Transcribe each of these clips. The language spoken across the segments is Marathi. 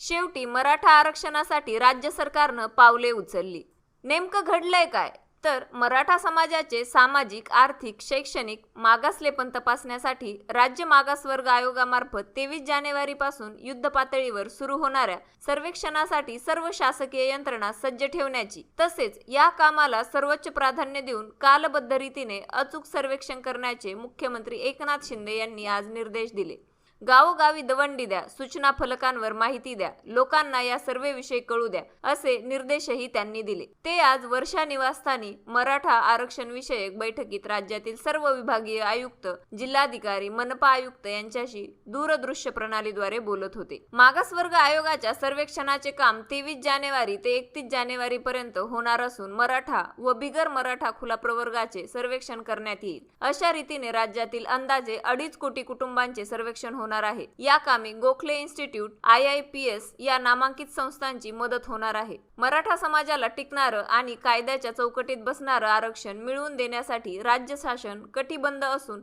शेवटी मराठा आरक्षणासाठी राज्य सरकारनं पावले उचलली. नेमकं घडलंय काय? तर मराठा समाजाचे सामाजिक आर्थिक शैक्षणिक मागासलेपण तपासण्यासाठी राज्य मागासवर्ग आयोगामार्फत तेवीस जानेवारीपासून युद्ध पातळीवर सुरू होणाऱ्या सर्वेक्षणासाठी सर्व शासकीय यंत्रणा सज्ज ठेवण्याची तसेच या कामाला सर्वोच्च प्राधान्य देऊन कालबद्ध रीतीने अचूक सर्वेक्षण करण्याचे मुख्यमंत्री एकनाथ शिंदे यांनी आज निर्देश दिले. गावोगावी दवंडी द्या सूचना फलकांवर माहिती द्या लोकांना या सर्वेविषयी कळू द्या असे निर्देशही त्यांनी दिले. ते आज वर्षा निवासस्थानी मराठा आरक्षण विषयक बैठकीत राज्यातील सर्व विभागीय आयुक्त जिल्हाधिकारी मनपा आयुक्त यांच्याशी दूरदृश्य प्रणालीद्वारे बोलत होते. मागासवर्ग आयोगाच्या सर्वेक्षणाचे काम तेवीस जानेवारी ते एकतीस जानेवारी पर्यंत होणार असून मराठा व बिगर मराठा खुला प्रवर्गाचे सर्वेक्षण करण्यात येईल. अशा रीतीने राज्यातील अंदाजे अडीच कोटी कुटुंबांचे सर्वेक्षण होणार आहे. या कामी Gokhale institute I I P S या नामांकित संस्थांची मदत होणार आहे. मराठा समाजाला टिकणारं आणि कायद्याच्या चौकटीत बसणारं आरक्षण मिळवून देण्यासाठी राज्य शासन कटिबंध असून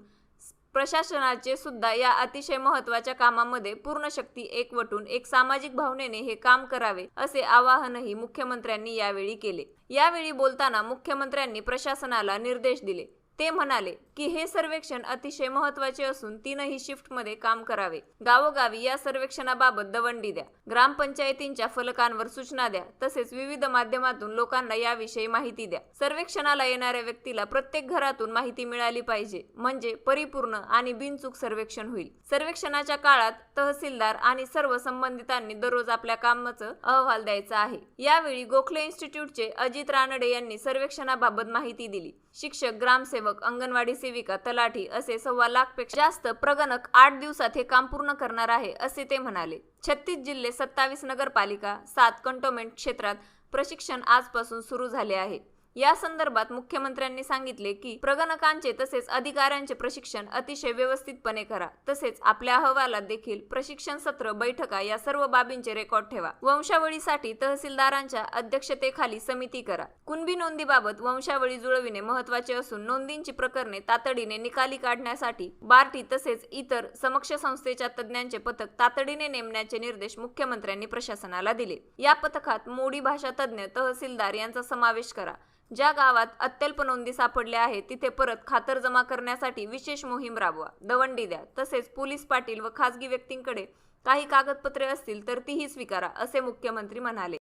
प्रशासनाचे सुद्धा या अतिशय महत्त्वाच्या कामामध्ये पूर्ण शक्ती एकवटून एक सामाजिक भावनेने हे काम करावे असे आवाहनही मुख्यमंत्र्यांनी यावेळी केले. यावेळी बोलताना मुख्यमंत्र्यांनी प्रशासनाला निर्देश दिले. ते म्हणाले की हे सर्वेक्षण अतिशय महत्त्वाचे असून तीनही शिफ्टमध्ये काम करावे. गावोगावी या सर्वेक्षणाबाबत दवंडी द्या. ग्रामपंचायतींच्या फलकांवर सूचना द्या. तसेच विविध माध्यमातून लोकांना याविषयी माहिती द्या. सर्वेक्षणाला येणाऱ्या व्यक्तीला प्रत्येक घरातून माहिती मिळाली पाहिजे. म्हणजे परिपूर्ण आणि बिनचूक सर्वेक्षण होईल. सर्वेक्षणाच्या काळात तहसीलदार आणि सर्व संबंधितांनी दररोज आपल्या कामाचं अहवाल द्यायचा आहे. यावेळी गोखले इन्स्टिट्यूटचे अजित रानडे यांनी सर्वेक्षणाबाबत माहिती दिली. शिक्षक ग्रामसेवक अंगणवाडी सेविका तलाठी असे सव्वा लाखपेक्षा जास्त प्रगणक आठ दिवसात हे काम पूर्ण करणार आहे असे ते म्हणाले. छत्तीस जिल्हे सत्तावीस नगरपालिका सात कंटोमेंट क्षेत्रात प्रशिक्षण आजपासून सुरू झाले आहे. या संदर्भात मुख्यमंत्र्यांनी सांगितले की प्रगणकांचे तसेच अधिकाऱ्यांचे प्रशिक्षण अतिशय व्यवस्थितपणे करा. तसेच आपल्या अहवालात देखील प्रशिक्षण सत्र बैठका या सर्व बाबींचे रेकॉर्ड ठेवा. वंशावळीसाठी तहसीलदारांच्या अध्यक्षतेखाली समिती करा. कुणबी नोंदीबाबत वंशावळी जुळविणे महत्त्वाचे असून नोंदींची प्रकरणे तातडीने निकाली काढण्यासाठी बार्टी तसेच इतर समक्ष संस्थेच्या तज्ज्ञांचे पथक तातडीने नेमण्याचे निर्देश मुख्यमंत्र्यांनी प्रशासनाला दिले. या पथकात मोडी भाषा तज्ज्ञ तहसीलदार यांचा समावेश करा. ज्या गावात अत्यल्प नोंदी सापडल्या आहेत तिथे परत खातर जमा करण्यासाठी विशेष मोहीम राबवा. दवंडी द्या. तसेच पोलीस पाटील व खासगी व्यक्तींकडे काही कागदपत्रे असतील तर तीही स्वीकारा असे मुख्यमंत्री म्हणाले.